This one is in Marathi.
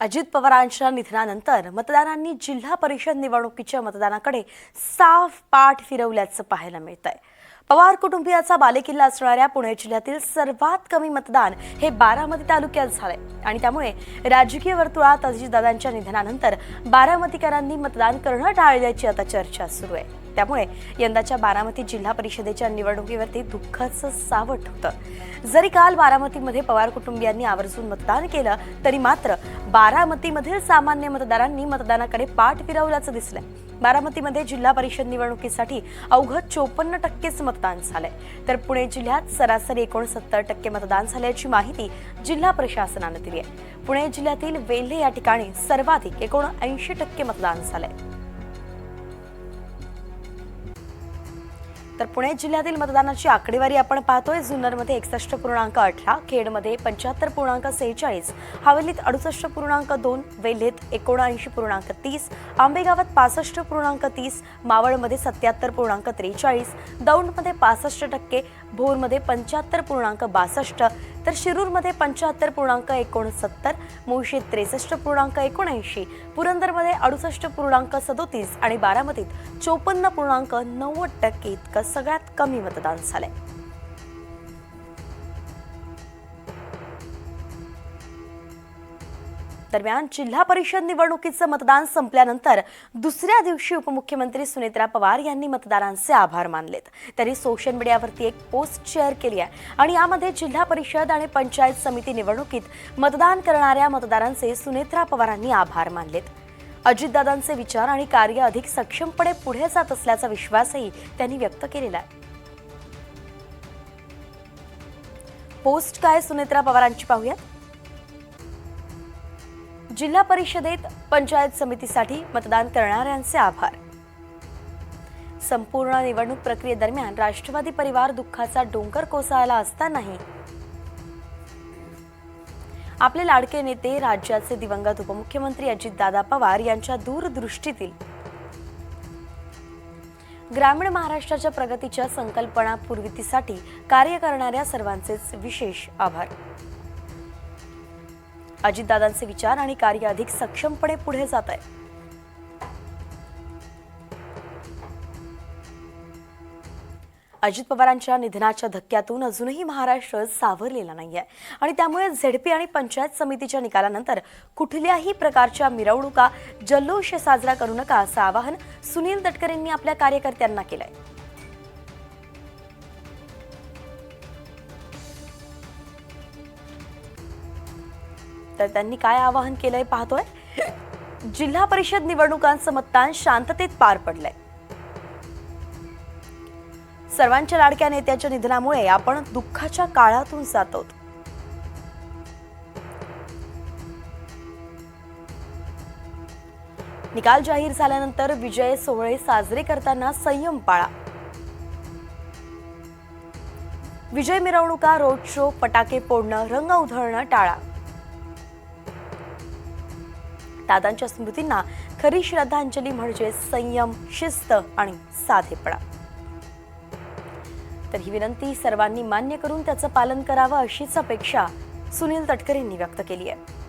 अजित पवारांच्या निधनानंतर मतदारांनी जिल्हा परिषद निवडणुकीच्या मतदानाकडे साफ पाठ फिरवल्याचं पाहायला मिळत आहे पवार कुटुंबियाचा बालेकिल्ला असणाऱ्या पुणे जिल्ह्यातील सर्वात कमी मतदान हे बारामती तालुक्यात झालंय. आणि त्यामुळे राजकीय वर्तुळात अजितदादांच्या निधनानंतर बारामतीकरांनी मतदान करणं टाळल्याची आता चर्चा सुरू आहे. त्यामुळे यंदाच्या बारामती जिल्हा परिषदेच्या निवडणुकीवरती दुःखाचं सावट होतं. जरी काल बारामतीमध्ये पवार कुटुंबियांनी आवर्जून मतदान केलं तरी मात्र बारामतीमधील सामान्य मतदारांनी मतदानाकडे पाठ फिरवल्याचं दिसलंय. बारामतीमध्ये जिल्हा परिषद निवडणुकीसाठी अवघं चोपन्न टक्केच मतदान झालंय. तर पुणे जिल्ह्यात सरासरी एकोणसत्तर टक्के मतदान झाल्याची माहिती जिल्हा प्रशासनानं दिली आहे पुणे जिल्ह्यातील वेल्हे या ठिकाणी सर्वाधिक एकोणऐंशी टक्के मतदान झालंय. तर पुणे जिल्ह्यातील मतदानाची आकडेवारी आपण पाहतोय. जुन्नरमध्ये एकसष्ट पूर्णांक अठरा खेडमध्ये पंच्याहत्तर पूर्णांक सेहेचाळीस हवेलीत अडुसष्ट पूर्णांक दोन वेल्हेत एकोणऐंशी पूर्णांक तीस आंबेगावात पासष्ट पूर्णांक तीस मावळमध्ये सत्याहत्तर पूर्णांक त्रेचाळीस दौंडमध्ये पासष्ट टक्के भोरमध्ये पंच्याहत्तर पूर्णांक बासष्ट तर शिरूरमध्ये पंच्याहत्तर पूर्णांक एकोणसत्तर मुळशीत त्रेसष्ट पूर्णांक एकोणऐंशी पुरंदरमध्ये अडुसष्ट पूर्णांक सदोतीस आणि बारामतीत चोपन्न पूर्णांक नव्वद टक्के इतकं सगळ्यात कमी मतदान झालंय. दरम्यान जिल्हा परिषद निवडणुकीचं मतदान संपल्यानंतर दुसऱ्या दिवशी उपमुख्यमंत्री सुनेत्रा पवार यांनी मतदारांचे आभार मानलेत. त्यांनी सोशल मीडियावरती एक पोस्ट शेअर केली आहे आणि यामध्ये जिल्हा परिषद आणि पंचायत समिती निवडणुकीत मतदान करणाऱ्या मतदारांचे सुनेत्रा पवारांनी आभार मानलेत. अजितदादांचे विचार आणि कार्य अधिक सक्षमपणे पुढे जात असल्याचा विश्वासही त्यांनी व्यक्त केलेला आहे. पोस्ट काय सुनेत्रा पवारांची पाहूयात? जिल्हा परिषदेत पंचायत समितीसाठी मतदान करणाऱ्यांचे आभार. संपूर्ण निवडणूक प्रक्रियेदरम्यान राष्ट्रवादी परिवार दुःखाचा डोंगर कोसळला असतानाही आपले लाडके नेते राज्याचे दिवंगत उपमुख्यमंत्री अजितदादा पवार यांच्या दूरदृष्टीतील ग्रामीण महाराष्ट्राच्या प्रगतीच्या संकल्पना पूर्वितीसाठी कार्य करणाऱ्या सर्वांचेच विशेष आभार. अजितदादांचे विचार आणि कार्य अधिक सक्षमपणे पुढे जात आहे. अजित पवारांच्या निधनाच्या धक्क्यातून अजूनही महाराष्ट्र सावरलेला नाहीये. आणि त्यामुळे झेडपी आणि पंचायत समितीच्या निकालानंतर कुठल्याही प्रकारच्या मिरवणुका जल्लोष साजरा करू नका असं आवाहन सुनील तटकरेंनी आपल्या कार्यकर्त्यांना केलंय. तर त्यांनी काय आवाहन केलंय पाहतोय? जिल्हा परिषद निवडणुकांचं मतदान शांततेत पार पडलंय. सर्वांच्या लाडक्या नेत्याच्या निधनामुळे आपण दुःखाच्या काळातून जात आहोत निकाल जाहीर झाल्यानंतर विजय सोहळे साजरे करताना संयम पाळा. विजय मिरवणुका रोड शो फटाके फोडणं रंग उधळणं टाळा. दादांच्या स्मृतींना खरी श्रद्धांजली म्हणजे संयम शिस्त आणि साधेपणा. तर ही विनंती सर्वांनी मान्य करून त्याचं पालन करावं अशीच अपेक्षा सुनील तटकरेंनी व्यक्त केली आहे.